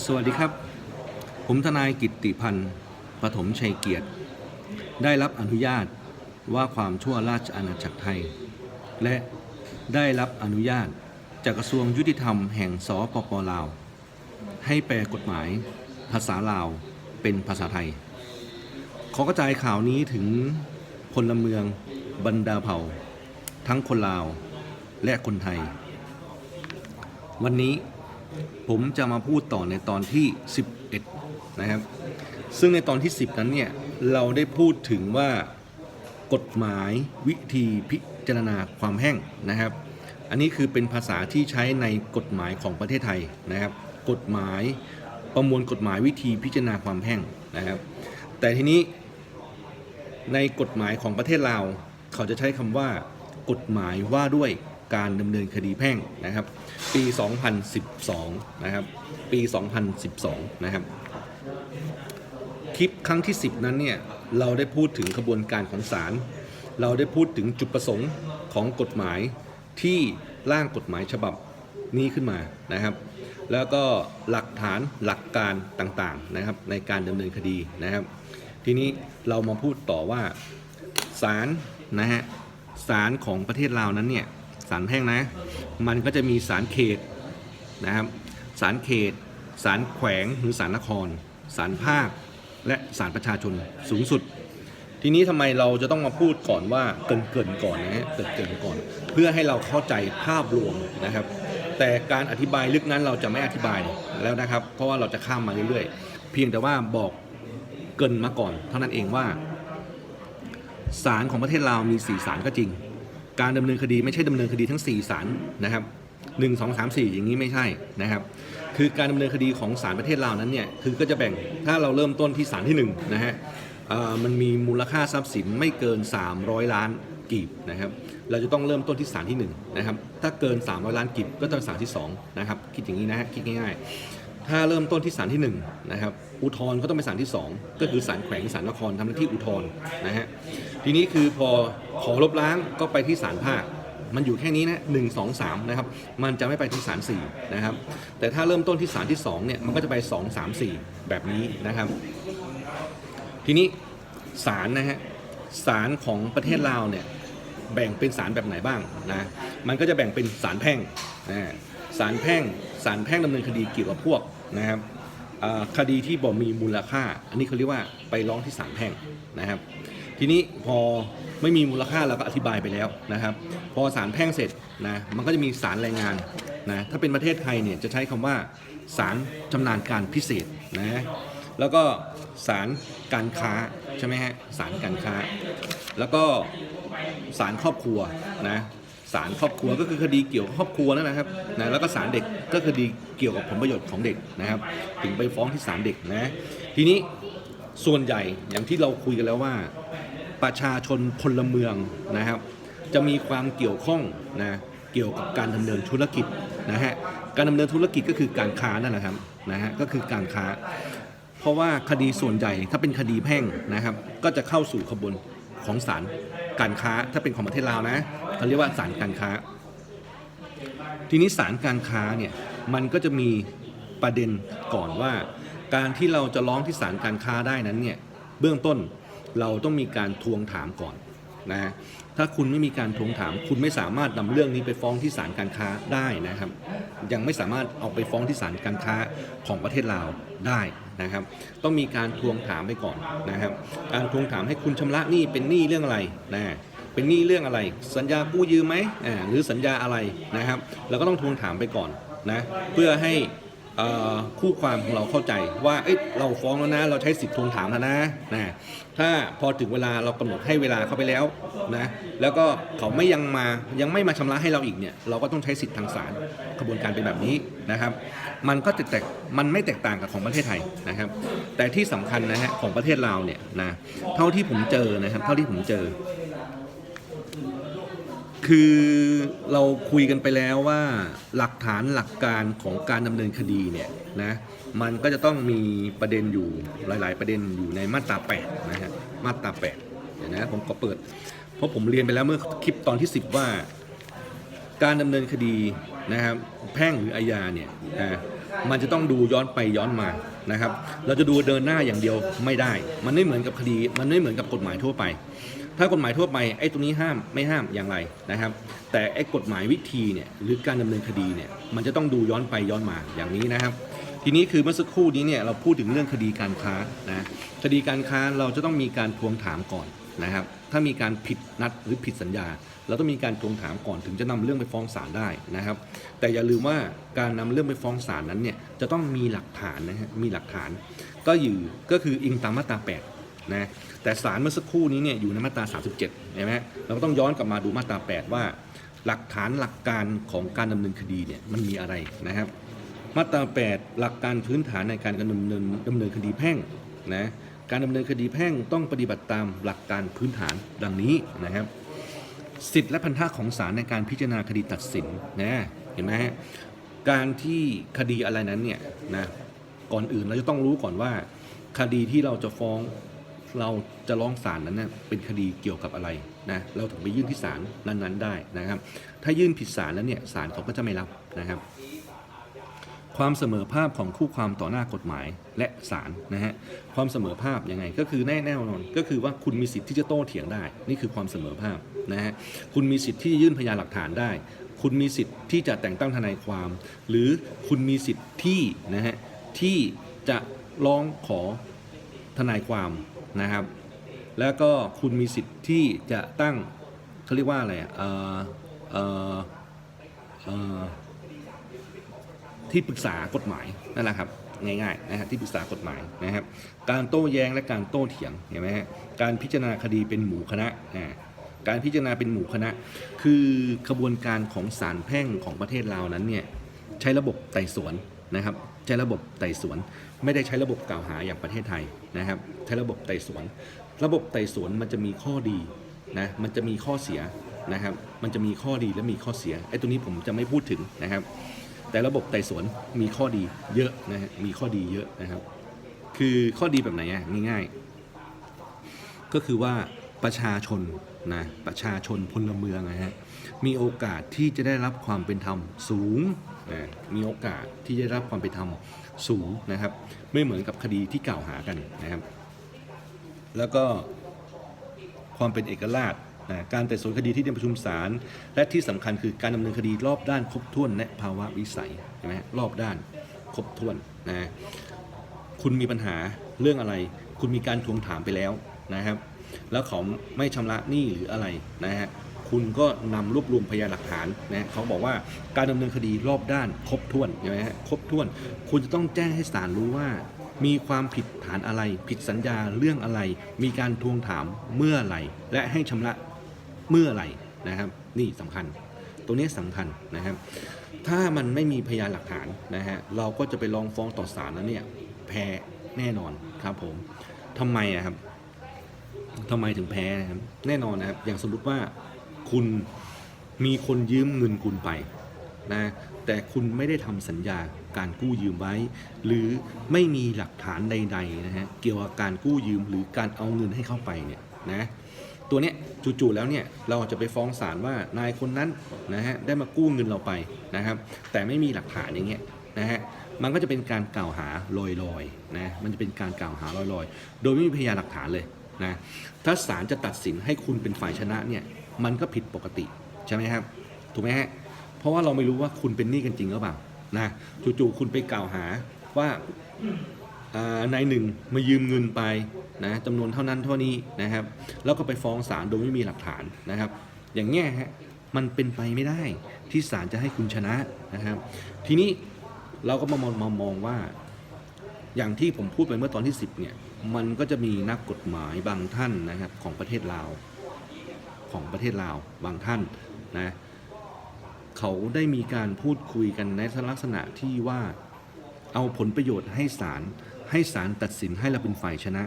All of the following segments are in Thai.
สวัสดีครับ ผมทนายกิตติพันธ์ปฐมชัยเกียรติ ได้รับอนุญาตว่าความชั่วราชอาณาจักรไทย และได้รับอนุญาตจากกระทรวงยุติธรรมแห่งสปปลาว ให้แปลกฎหมายภาษาลาวเป็นภาษาไทย ขอกระจายข่าวนี้ถึงพลเมืองบรรดาเผ่า ทั้งคนลาวและคนไทย วันนี้ ผมจะมาพูดต่อในตอนที่ 11 นะครับ ซึ่งในตอนที่ 10 นั้นเนี่ย เราได้พูดถึงว่ากฎหมายวิธีพิจารณาความแห้งนะครับ อันนี้คือเป็นภาษาที่ใช้ในกฎหมายของประเทศไทยนะครับ กฎหมายประมวลกฎหมายวิธีพิจารณาความแห้งนะครับ แต่ทีนี้ในกฎหมายของประเทศลาวเขาจะใช้คำว่ากฎหมายว่าด้วย การดำเนินคดีแพ่งนะครับ ปี 2012 นะครับ ปี 2012 นะครับ คลิปครั้งที่ 10 นั้นเนี่ย เราได้พูดถึงขบวนการของศาล เราได้พูดถึงจุดประสงค์ของกฎหมายที่ร่างกฎหมายฉบับนี้ขึ้นมานะครับ แล้วก็หลักฐานหลักการต่างๆนะครับในการดำเนินคดีนะครับ ทีนี้เรามาพูดต่อว่าศาลนะฮะศาลของประเทศลาวนั้นเนี่ย ศาลแพ่งนะ มันก็จะมีศาลเขตนะครับศาลเขตศาลแขวงหรือศาลนครศาลภาค และศาลประชาชนสูงสุด ทีนี้ทำไมเราจะต้องมาพูดก่อนว่าเกินเกินก่อนนะฮะเกินเกินก่อน เพื่อให้เราเข้าใจภาพรวมนะครับ แต่การอธิบายลึกนั้นเราจะไม่อธิบายแล้วนะครับ เพราะว่าเราจะข้ามมาเรื่อยๆ เพียงแต่ว่าบอกเกินมาก่อน เท่านั้นเองว่าศาลของประเทศลามี4ศาลก็จริง การดำเนินคดีไม่ใช่ดำเนินคดีทั้ง 4ศาลนะครับหนึ่งสองสามสี่อย่างนี้ไม่ใช่นะครับ คือการดำเนินคดีของศาลประเทศลาวนั้นเนี่ยคือก็จะแบ่งถ้าเราเริ่มต้นที่ศาลที่1นะฮะมันมีมูลค่าทรัพย์สินไม่เกิน 300 ล้านกีบนะครับเราจะต้องเริ่มต้นที่ศาลที่1นะครับถ้าเกิน 300 ล้านกีบก็ต้องศาลที่2นะครับคิดอย่างนี้นะฮะคิดง่ายๆ ถ้าเริ่มต้นที่ศาลที่1นะครับอุทธรณ์ก็ต้องไปศาลที่ 2 ก็คือศาลแขวงศาลนครทำหน้าที่อุทธรณ์นะฮะทีนี้คือพอขอลบล้างก็ไปที่ศาลภาคมันอยู่แค่นี้นะหนึ่งสองสามนะครับ มันจะไม่ไปที่ศาลสี่นะครับ แต่ถ้าเริ่มต้นที่ศาลที่สองเนี่ย มันก็จะไปสองสามสี่แบบนี้นะครับ ทีนี้ศาลนะฮะ ศาลของประเทศลาวเนี่ย แบ่งเป็นศาลแบบไหนบ้างนะ มันก็จะแบ่งเป็นศาลแพ่งนะศาลแพ่ง ศาลแพ่งดำเนินคดีเกี่ยวกับพวกนะครับอ่าคดีที่บ่มีมูลค่า อันนี้เขาเรียกว่าไปร้องที่ศาลแพ่งนะครับ ทีนี้พอไม่มีมูลค่าเราก็อธิบายไปแล้วนะครับ พอศาลแพ่งเสร็จนะมันก็จะมีศาลแรงงานนะถ้าเป็นประเทศไทยเนี่ยจะใช้คำว่าศาลชำนาญการพิเศษนะแล้วก็ศาลการค้าใช่ไหมฮะศาลการค้า แล้วก็ศาลครอบครัวนะ ศาลครอบครัวก็คือคดีเกี่ยวกับครอบครัวนั่นนะครับนะแล้วก็ศาลเด็กก็คดีเกี่ยวกับผลประโยชน์ของเด็กนะครับ ถึงไปฟ้องที่ศาลเด็กนะ ทีนี้ส่วนใหญ่อย่างที่เราคุยกันแล้วว่า ประชาชนพลเมืองนะครับ จะมีความเกี่ยวข้องนะเกี่ยวกับการดำเนินธุรกิจนะฮะการดำเนินธุรกิจก็คือการค้านั่นแหละครับนะฮะก็คือการค้า เพราะว่าคดีส่วนใหญ่ถ้าเป็นคดีแพ่งนะครับ ก็จะเข้าสู่ขบวนของศาลการค้าถ้าเป็นของประเทศลาวนะ เขาเรียกว่าศาลการค้า ทีนี้ศาลการค้าเนี่ยมันก็จะมีประเด็นก่อนว่า การที่เราจะร้องที่ศาลการค้าได้นั้นเนี่ยเบื้องต้นเราต้องมีการทวงถามก่อนนะถ้าคุณไม่มีการทวงถาม คุณไม่สามารถนำเรื่องนี้ไปฟ้องที่ศาลการค้าได้นะครับ ยังไม่สามารถเอาไปฟ้องที่ศาลการค้าของประเทศลาวได้นะครับ ต้องมีการทวงถามไปก่อนนะครับ การทวงถามให้คุณชำระหนี้เป็นหนี้เรื่องอะไรนะ เป็นหนี้เรื่องอะไร สัญญากู้ยืมไหมอ่าหรือสัญญาอะไรนะครับเราก็ต้องทวงถามไปก่อนนะเพื่อให้คู่ความของเราเข้าใจว่าเอ้ยเราฟ้องแล้วนะ เราใช้สิทธิ์ทวงถามแล้วนะนะถ้าพอถึงเวลาเรากำหนดให้เวลาเข้าไปแล้วนะแล้วก็เขาไม่ยังมายังไม่มาชำระให้เราอีกเนี่ยเราก็ต้องใช้สิทธิ์ทางศาลกระบวนการเป็นแบบนี้นะครับ มันก็จะแตกมันไม่แตกต่างกับของประเทศไทยนะครับ แต่ที่สำคัญนะฮะของประเทศลาวเนี่ยนะเท่าที่ผมเจอนะครับเท่าที่ผมเจอ คือเราคุยกันไปแล้วว่าหลักฐานหลักการของการดำเนินคดีเนี่ยนะมันก็จะต้องมีประเด็นอยู่หลาย ๆ ประเด็นอยู่ในมาตรา8นะฮะมาตรา8เดี๋ยวนะผมก็เปิด เพราะผมเรียนไปแล้วเมื่อคลิปตอนที่ 10 ว่า การดำเนินคดีนะครับแพ่งหรืออาญาเนี่ยนะมันจะต้องดูย้อนไปย้อนมานะครับ เราจะดูเดินหน้าอย่างเดียวไม่ได้ มันไม่เหมือนกับคดี มันไม่เหมือนกับกฎหมายทั่วไป ถ้ากฎหมายทั่วไปไอ้ตรงนี้ห้ามไม่ห้ามอย่างไรนะครับ แต่ไอ้กฎหมายวิธีเนี่ยหรือการดำเนินคดีเนี่ยมันจะต้องดูย้อนไปย้อนมาอย่างนี้นะครับ ทีนี้คือเมื่อสักครู่นี้เนี่ยเราพูดถึงเรื่องคดีการค้านะคดีการค้าเราจะต้องมีการทวงถามก่อนนะครับ ถ้ามีการผิดนัดหรือผิดสัญญา เราต้องมีการทวงถามก่อนถึงจะนำเรื่องไปฟ้องศาลได้นะครับ แต่อย่าลืมว่าการนำเรื่องไปฟ้องศาลนั้นเนี่ยจะต้องมีหลักฐานนะฮะมีหลักฐาน ก็อยู่ก็คืออิงตามมาตรา8 นะแต่ศาลเมื่อสักครู่นี้เนี่ยอยู่ในมาตรา 37เห็นไหมเราก็ต้องย้อนกลับมาดูมาตรา 8 ว่า หลักฐานหลักการของการดำเนินคดีเนี่ยมันมีอะไรนะครับ มาตรา 8 หลักการพื้นฐานในการดำเนินดำเนินคดีแพ่งนะการดำเนินคดีแพ่งต้องปฏิบัติตามหลักการพื้นฐานดังนี้นะครับ สิทธิและพันธะของศาลในการพิจารณาคดีตัดสินนะเห็นไหมฮะการที่คดีอะไรนั้นเนี่ยนะก่อนอื่นเราจะต้องรู้ก่อนว่า คดีที่เราจะฟ้อง เราจะร้องศาลนั้นนะเป็นคดีเกี่ยวกับอะไรนะเราถึงไปยื่นที่ศาลนั้นๆได้นะครับ ถ้ายื่นผิดศาลแล้วเนี่ยศาลเขาก็จะไม่รับนะครับ ความเสมอภาพของคู่ความต่อหน้ากฎหมายและศาลนะฮะความเสมอภาพยังไงก็คือแน่แน่นอนก็คือว่าคุณมีสิทธิ์ที่จะโต้เถียงได้ นี่คือความเสมอภาพนะฮะคุณมีสิทธิ์ที่จะยื่นพยานหลักฐานได้ คุณมีสิทธิ์ที่จะแต่งตั้งทนายความ หรือคุณมีสิทธิ์ที่นะฮะที่จะร้องขอทนายความ นะครับ แล้วก็คุณมีสิทธิ์ที่จะตั้งเขาเรียกว่าอะไรอะเอ่อเอ่อเอ่อที่ปรึกษากฎหมายนั่นแหละครับง่ายๆนะฮะที่ปรึกษากฎหมายนะครับ การโต้แย้งและการโต้เถียงเห็นไหมฮะการพิจารณาคดีเป็นหมู่คณะอ่าการพิจารณาเป็นหมู่คณะ คือขบวนการของศาลแพ่งของประเทศลาวนั้นเนี่ยใช้ระบบไต่สวน นะครับใช้ระบบไต่สวน ไม่ได้ใช้ระบบกล่าวหาอย่างประเทศไทยนะครับ ใช้ระบบไต่สวน ระบบไต่สวนมันจะมีข้อดีนะมันจะมีข้อเสียนะครับ มันจะมีข้อดีและมีข้อเสียไอ้ตรงนี้ผมจะไม่พูดถึงนะครับ แต่ระบบไต่สวนมีข้อดีเยอะนะฮะมีข้อดีเยอะนะครับ คือข้อดีแบบไหนอะง่ายๆ ก็คือว่าประชาชนนะประชาชนพลเมืองนะฮะมีโอกาสที่จะได้รับความเป็นธรรมสูง มีโอกาสที่จะได้รับความเป็นธรรมสูงนะครับ ไม่เหมือนกับคดีที่กล่าวหากันนะครับ แล้วก็ความเป็นเอกราชนะการไต่สวนคดีที่ในประชุมศาลและที่สำคัญคือการดำเนินคดีรอบด้านครบถ้วนและภาวะวิสัยใช่ไหมรอบด้านครบถ้วนนะคุณมีปัญหาเรื่องอะไร คุณมีการทวงถามไปแล้วนะครับ แล้วเขาไม่ชำระหนี้หรืออะไรนะฮะ คุณก็นำรวบรวมพยานหลักฐานนะเขาบอกว่าการดำเนินคดีรอบด้านครบถ้วนใช่ไหมฮะครบถ้วน คุณจะต้องแจ้งให้ศาลรู้ว่า มีความผิดฐานอะไร ผิดสัญญาเรื่องอะไร มีการทวงถามเมื่อไหร่ และให้ชำระเมื่อไหร่นะครับ นี่สำคัญ ตัวนี้สำคัญนะครับ ถ้ามันไม่มีพยานหลักฐานนะฮะเราก็จะไปร้องฟ้องต่อศาลแล้วเนี่ยแพ้แน่นอนครับผมทำไมอะครับทำไมถึงแพ้นะครับแน่นอนนะครับอย่างสมมติว่า คุณมีคนยืมเงินคุณไปนะแต่คุณไม่ได้ทำสัญญาการกู้ยืมไว้ หรือไม่มีหลักฐานใดๆนะฮะเกี่ยวกับการกู้ยืมหรือการเอาเงินให้เข้าไปเนี่ยนะตัวเนี้ยจู่ๆแล้วเนี่ยเราจะไปฟ้องศาลว่านายคนนั้นนะฮะได้มากู้เงินเราไปนะครับ แต่ไม่มีหลักฐานอย่างเงี้ยนะฮะมันก็จะเป็นการกล่าวหาลอยๆนะมันจะเป็นการกล่าวหาลอยๆ โดยไม่มีพยานหลักฐานเลยนะถ้าศาลจะตัดสินให้คุณเป็นฝ่ายชนะเนี่ย มันก็ผิดปกติใช่ไหมครับถูกไหมฮะเพราะว่าเราไม่รู้ว่าคุณเป็นหนี้กันจริงหรือเปล่านะจู่ๆคุณไปกล่าวหาว่านายหนึ่งมายืมเงินไปนะจำนวนเท่านั้นเท่านี้นะครับ แล้วก็ไปฟ้องศาลโดยไม่มีหลักฐานนะครับ อย่างเงี้ยฮะมันเป็นไปไม่ได้ที่ศาลจะให้คุณชนะนะครับ ทีนี้เราก็มามองมามองว่า อย่างที่ผมพูดไปเมื่อตอนที่ 10เนี่ยมันก็จะมีนักกฎหมายบางท่านนะครับของประเทศลาว ของประเทศลาวบางท่านนะเขาได้มีการพูดคุยกันในลักษณะที่ว่าเอาผลประโยชน์ให้ศาลให้ศาลตัดสินให้เราเป็นฝ่ายชนะ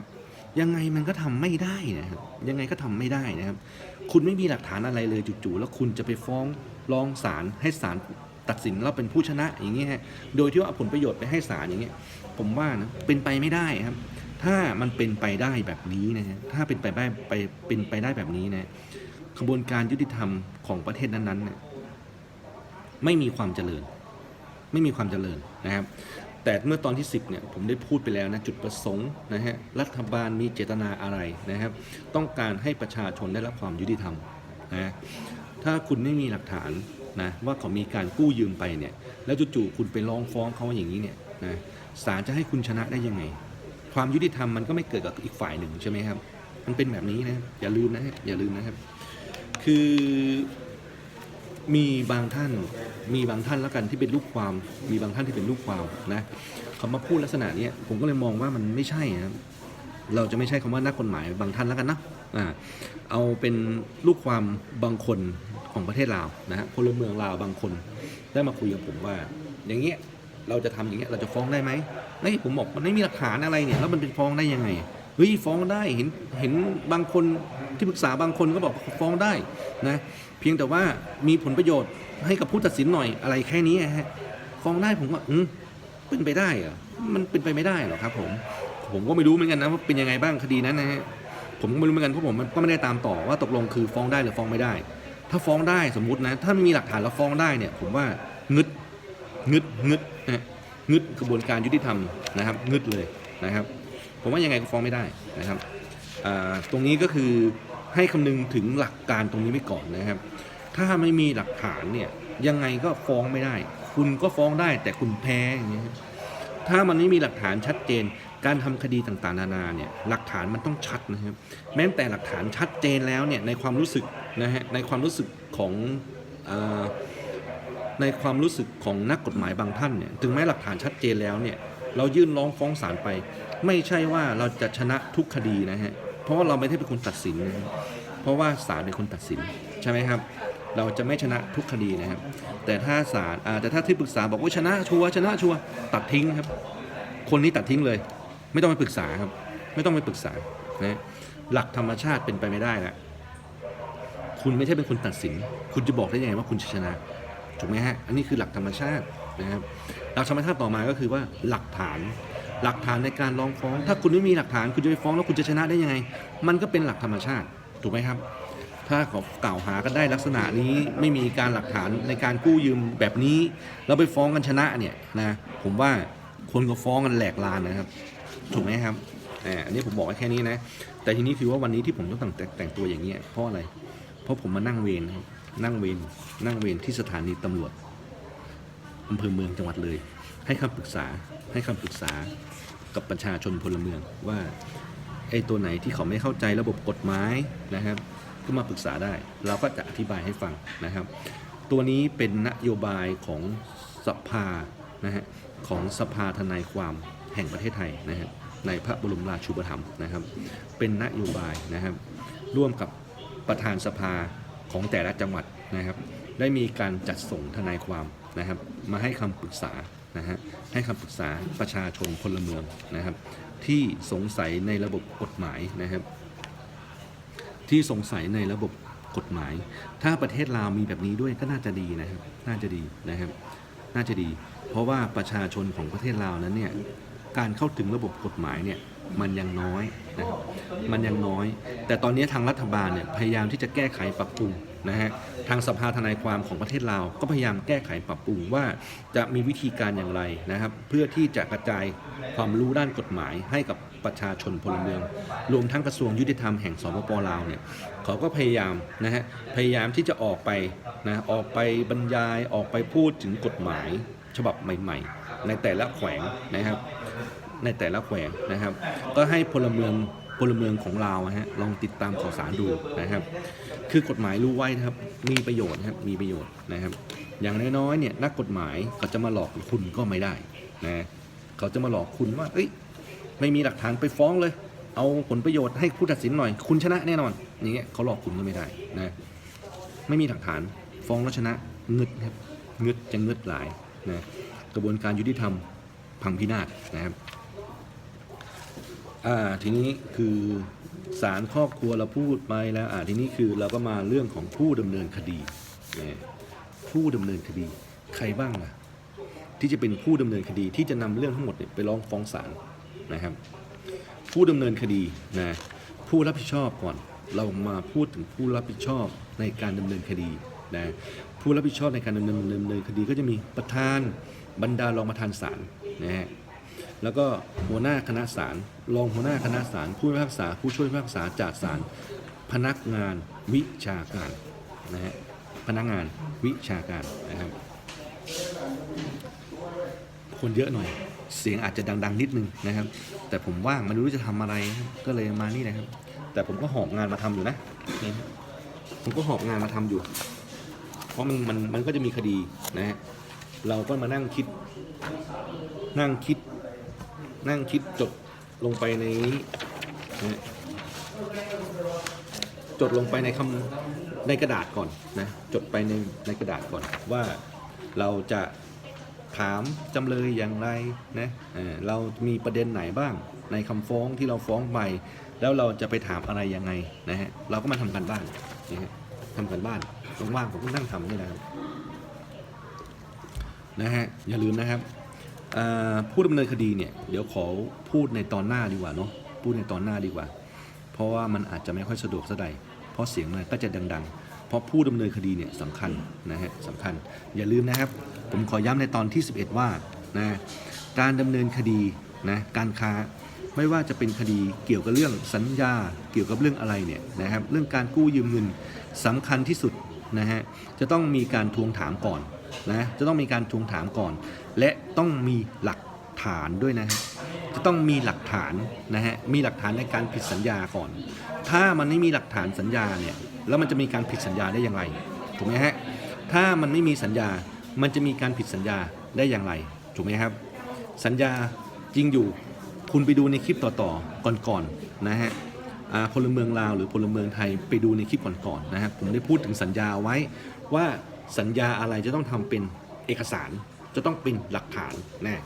ยังไงมันก็ทำไม่ได้นะครับยังไงก็ทำไม่ได้นะครับ คุณไม่มีหลักฐานอะไรเลยจู่ๆแล้วคุณจะไปฟ้องร้องศาลให้ศาลตัดสินเราเป็นผู้ชนะอย่างเงี้ยโดยที่ว่าเอาผลประโยชน์ไปให้ศาลอย่างเงี้ยผมว่านะเป็นไปไม่ได้ครับ ถ้ามันเป็นไปได้แบบนี้นะฮะถ้าเป็นไปได้ไปเป็นไปได้แบบนี้นะ ขบวนการยุติธรรมของประเทศนั้นๆเนี่ยไม่มีความเจริญ ไม่มีความเจริญนะครับ แต่เมื่อตอนที่ 10เนี่ยผมได้พูดไปแล้วนะจุดประสงค์นะฮะรัฐบาลมีเจตนาอะไรนะครับ ต้องการให้ประชาชนได้รับความยุติธรรมนะถ้าคุณไม่มีหลักฐานนะว่าเขามีการกู้ยืมไปเนี่ย แล้วจู่ๆคุณไปร้องฟ้องเขาอย่างนี้เนี่ยนะศาลจะให้คุณชนะได้ยังไง ความยุติธรรมมันก็ไม่เกิดกับอีกฝ่ายหนึ่งใช่ไหมครับ มันเป็นแบบนี้นะอย่าลืมนะฮะอย่าลืมนะครับ คือมีบางท่านมีบางท่านแล้วกันที่เป็นลูกความ มีบางท่านที่เป็นลูกความนะเขามาพูดลักษณะนี้ผมก็เลยมองว่ามันไม่ใช่นะเราจะไม่ใช่คำว่านักกฎหมายบางท่านแล้วกันนะอ่าเอาเป็นลูกความบางคนของประเทศลาวนะฮะพลเมืองลาวบางคนได้มาคุยกับผมว่า อย่างเงี้ยเราจะทำอย่างเงี้ยเราจะฟ้องได้ไหมนี่ผมบอกมันไม่มีหลักฐานอะไรเนี่ยแล้วมันเป็นฟ้องได้ยังไง เฮ้ยฟ้องได้เห็นเห็นบางคนที่ปรึกษาบางคนก็บอกฟ้องได้นะเพียงแต่ว่ามีผลประโยชน์ให้กับผู้ตัดสินหน่อยอะไรแค่นี้ฮะฟ้องได้ผมว่าอืมเป็นไปได้เหรอมันเป็นไปไม่ได้หรอครับ ผมผมก็ไม่รู้เหมือนกันนะว่าเป็นยังไงบ้างคดีนั้นนะฮะผมก็ไม่รู้เหมือนกันเพราะผมก็ไม่ได้ตามต่อว่าตกลงคือฟ้องได้หรือฟ้องไม่ได้ ถ้าฟ้องได้สมมุตินะ ถ้าไม่มีหลักฐานแล้วฟ้องได้เนี่ย ผมว่างึดงึดงึดนะงึดกระบวนการยุติธรรมนะครับงึดเลยนะครับ ผมว่ายังไงก็ฟ้องไม่ได้นะครับตรงนี้ก็คือให้คำนึงถึงหลักการตรงนี้ไว้ก่อนนะครับ ถ้าไม่มีหลักฐานเนี่ยยังไงก็ฟ้องไม่ได้ คุณก็ฟ้องได้แต่คุณแพ้อย่างเงี้ยถ้ามันไม่มีหลักฐานชัดเจน การทำคดีต่างๆ นานาเนี่ยหลักฐานมันต้องชัดนะครับ แม้แต่หลักฐานชัดเจนแล้วเนี่ยในความรู้สึกนะฮะในความรู้สึกของอในความรู้สึกของนักกฎหมายบางท่านเนี่ยถึงแม้หลักฐานชัดเจนแล้วเนี่ย เรายื่นร้องฟ้องศาลไป ไม่ใช่ว่าเราจะชนะทุกคดีนะฮะเพราะว่าเราไม่ได้เป็นคนตัดสินนะเพราะว่าศาลเป็นคนตัดสินใช่ไหมครับ เราจะไม่ชนะทุกคดีนะครับ แต่ถ้าศาลแต่ถ้าที่ปรึกษาบอกว่าชนะชัวชนะชัวตัดทิ้งครับ คนนี้ตัดทิ้งเลย ไม่ต้องไปปรึกษาครับ ไม่ต้องไปปรึกษานะหลักธรรมชาติเป็นไปไม่ได้ละคุณไม่ใช่เป็นคนตัดสิน คุณจะบอกได้ยังไงว่าคุณชนะถูกไหมฮะ อันนี้คือหลักธรรมชาตินะครับ หลักธรรมชาติต่อมาก็คือว่าหลักฐาน หลักฐานในการร้องฟ้อง ถ้าคุณไม่มีหลักฐานคุณจะไปฟ้องแล้วคุณจะชนะได้ยังไง มันก็เป็นหลักธรรมชาติถูกไหมครับ ถ้าเขากล่าวหากันได้ลักษณะนี้ไม่มีการหลักฐานในการกู้ยืมแบบนี้แล้วไปฟ้องกันชนะเนี่ยนะผมว่าคนก็ฟ้องกันแหลกลานนะครับ ถูกไหมครับอันนี้ผมบอกแค่นี้นะ แต่ทีนี้คือว่าวันนี้ที่ผมต้องแต่งแต่งตัวอย่างเงี้ยเพราะอะไร เพราะผมมานั่งเวรนั่งเวรนั่งเวรที่สถานีตำรวจ อำเภอเมืองจังหวัดเลย ให้คำปรึกษาให้คำปรึกษากับประชาชนพลเมืองว่าไอ้ตัวไหนที่เขาไม่เข้าใจระบบกฎหมายนะครับก็มาปรึกษาได้ เราก็จะอธิบายให้ฟังนะครับ ตัวนี้เป็นนโยบายของสภานะฮะของสภาทนายความแห่งประเทศไทยนะฮะในพระบรมราชูปถัมภ์นะครับ เป็นนโยบายนะครับ ร่วมกับประธานสภาของแต่ละจังหวัดนะครับ ได้มีการจัดส่งทนายความ นะครับมาให้คำปรึกษานะฮะให้คำปรึกษาประชาชนพลเมืองนะครับ ที่สงสัยในระบบกฎหมายนะครับ ที่สงสัยในระบบกฎหมาย ถ้าประเทศลาวมีแบบนี้ด้วยก็น่าจะดีนะครับ น่าจะดีนะครับ น่าจะดี เพราะว่าประชาชนของประเทศลาวนั้นเนี่ยการเข้าถึงระบบกฎหมายเนี่ยมันยังน้อยนะครับมันยังน้อย แต่ตอนนี้ทางรัฐบาลเนี่ยพยายามที่จะแก้ไขปรับปรุง นะฮะทางสภาทนายความของประเทศลาวก็พยายามแก้ไขปรับปรุงว่าจะมีวิธีการอย่างไรนะครับ เพื่อที่จะกระจายความรู้ด้านกฎหมายให้กับประชาชนพลเมือง รวมทั้งกระทรวงยุติธรรมแห่งสปปลาวเนี่ยเขาก็พยายามนะฮะพยายามที่จะออกไปนะออกไปบรรยายออกไปพูดถึงกฎหมายฉบับใหม่ ๆ ในแต่ละแขวงนะครับ ในแต่ละแขวงนะครับ ก็ให้พลเมือง พลเมืองของเราฮะลองติดตามข่าวสารดูนะครับ คือกฎหมายรู้ไว้นะครับมีประโยชน์ครับมีประโยชน์นะครับ อย่างน้อยๆเนี่ยนักกฎหมายเขาจะมาหลอกคุณก็ไม่ได้นะเขาจะมาหลอกคุณว่าเอ้ยไม่มีหลักฐานไปฟ้องเลย เอาผลประโยชน์ให้ผู้ตัดสินหน่อย คุณชนะแน่นอนอย่างเงี้ยเขาหลอกคุณก็ไม่ได้นะไม่มีหลักฐานฟ้องแล้วชนะเงึดครับเงึดจะเงึดหลายนะกระบวนการยุติธรรมพังพินาศนะครับ อ่าทีนี้คือศาลครอบครัวเราพูดไปแล้วอ่าทีนี้คือเราก็มาเรื่องของผู้ดำเนินคดีเนะผู้ดำเนินคดีใครบ้างล่ะที่จะเป็นผู้ดำเนินคดีที่จะนำเรื่องทั้งหมดเนี่ยไปร้องฟ้องศาลนะครับ ผู้ดำเนินคดีนะผู้รับผิดชอบก่อน เรามาพูดถึงผู้รับผิดชอบในการดำเนินคดีนะผผู้รับผิดชอบในการดำเนินดำเนินคดีก็จะมีประธานบรรดารองประธานศาลนะฮะ แล้วก็หัวหน้าคณะศาลรองหัวหน้าคณะศาลผู้พิพากษาผู้ช่วยพิพากษาจากศาลพนักงานวิชาการนะฮะพนักงานวิชาการนะครับคนเยอะหน่อย เสียงอาจจะดัง ๆ นิดนึงนะครับ แต่ผมว่างไมันรู้จะทำอะไรก็เลยมานี่นะครับ แต่ผมก็หอบงานมาทำอยู่นะผมก็หอบงานมาทำอยู่ เพราะมันมันมันก็จะมีคดีนะฮะเราก็มานั่งคิด นั่งคิด นั่งคิดจดลงไปในนะจดลงไปในคำในกระดาษก่อนนะจดไปในในกระดาษก่อนว่าเราจะถามจำเลยอย่างไรนะเออเรามีประเด็นไหนบ้างในคำฟ้องที่เราฟ้องไปแล้วเราจะไปถามอะไรยังไงนะฮะเราก็มาทำกันบ้านนะฮะทำกันบ้านว่างๆผมก็นั่งทำนี่นะครับนะฮะอย่าลืมนะครับ ผู้ดำเนินคดีเนี่ยเดี๋ยวขอพูดในตอนหน้าดีกว่าเนาะพูดในตอนหน้าดีกว่า เพราะว่ามันอาจจะไม่ค่อยสะดวกเท่าไหร่เพราะเสียงมันก็จะดัง ๆ เพราะผู้ดำเนินคดีเนี่ยสำคัญนะฮะสำคัญ อย่าลืมนะครับ ผมขอย้ำในตอนที่ 11 ว่านะการดำเนินคดีนะการค้าไม่ว่าจะเป็นคดีเกี่ยวกับเรื่องสัญญาเกี่ยวกับเรื่องอะไรเนี่ยนะครับเรื่องการกู้ยืมเงินสำคัญที่สุดนะฮะจะต้องมีการทวงถามก่อน นะจะต้องมีการทวงถามก่อน และต้องมีหลักฐานด้วยนะฮะจะต้องมีหลักฐานนะฮะมีหลักฐานในการผิดสัญญาก่อน ถ้ามันไม่มีหลักฐานสัญญาเนี่ยแล้วมันจะมีการผิดสัญญาได้อย่างไรถูกไหมฮะถ้ามันไม่มีสัญญามันจะมีการผิดสัญญาได้อย่างไรถูกไหมครับ สัญญาจริงอยู่คุณไปดูในคลิปต่อๆก่อนๆนะฮะพลเมืองลาวหรือพลเมืองไทยไปดูในคลิปก่อนๆนะฮะผมได้พูดถึงสัญญาไว้ว่า สัญญาอะไรจะต้องทำเป็นเอกสารจะต้องเป็นหลักฐานนะ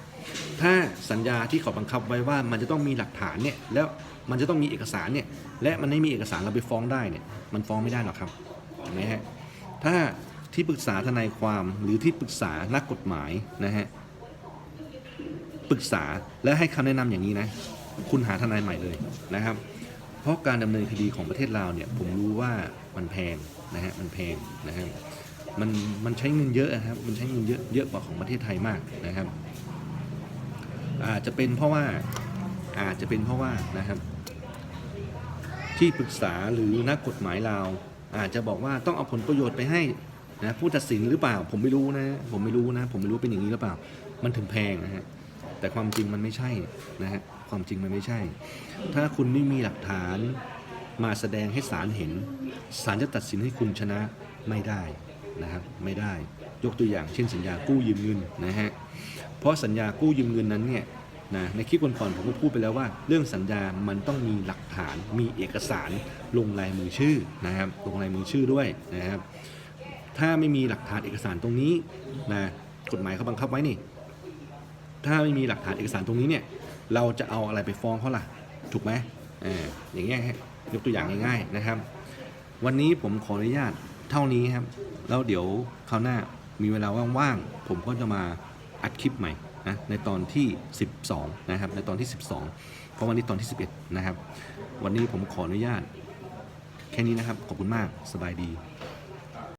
ถ้าสัญญาที่เขาบังคับไว้ว่ามันจะต้องมีหลักฐานเนี่ยแล้วมันจะต้องมีเอกสารเนี่ยและมันไม่มีเอกสารเราไปฟ้องได้เนี่ยมันฟ้องไม่ได้หรอกครับถูกไหมฮะถ้าที่ปรึกษาทนายความหรือที่ปรึกษานักกฎหมายนะฮะปรึกษาและให้คำแนะนำอย่างนี้นะคุณหาทนายใหม่เลยนะครับ เพราะการดำเนินคดีของประเทศลาวเนี่ยผมรู้ว่ามันแพงนะฮะมันแพงนะครับ มันมันใช้เงินเยอะนะครับ มันใช้เงินเยอะเยอะกว่าของประเทศไทยมากนะครับ อาจจะเป็นเพราะว่าอาจจะเป็นเพราะว่านะครับ ที่ปรึกษาหรือนักกฎหมายลาว อาจจะบอกว่าต้องเอาผลประโยชน์ไปให้นะผู้ตัดสินหรือเปล่า ผมไม่รู้นะ ผมไม่รู้นะ ผมไม่รู้เป็นอย่างนี้หรือเปล่า มันถึงแพงนะฮะแต่ความจริงมันไม่ใช่นะฮะความจริงมันไม่ใช่ ถ้าคุณไม่มีหลักฐานมาแสดงให้ศาลเห็นศาลจะตัดสินให้คุณชนะไม่ได้ นะครับไม่ได้ยกตัวอย่างเช่นสัญญากู้ยืมเงินนะฮะเพราะสัญญากู้ยืมเงินนั้นเนี่ยนะในคลิปก่อนๆผมก็พูดไปแล้วว่า เรื่องสัญญามันต้องมีหลักฐานมีเอกสารลงลายมือชื่อนะครับลงลายมือชื่อด้วยนะครับถ้าไม่มีหลักฐานเอกสารตรงนี้นะกฎหมายเขาบังคับไว้นี่ ถ้าไม่มีหลักฐานเอกสารตรงนี้เนี่ยเราจะเอาอะไรไปฟ้องเขาล่ะถูกไหมเอออย่างเงี้ยยกตัวอย่างง่ายๆนะครับ วันนี้ผมขออนุญาต เท่านี้ครับ แล้วเดี๋ยวคราวหน้ามีเวลาว่างๆผมก็จะมาอัดคลิปใหม่นะในตอนที่ 12 นะครับ ในตอนที่ 12 เพราะวันนี้ตอนที่ 11 นะครับ วันนี้ผมขออนุญาตแค่นี้นะครับ ขอบคุณมากสบายดี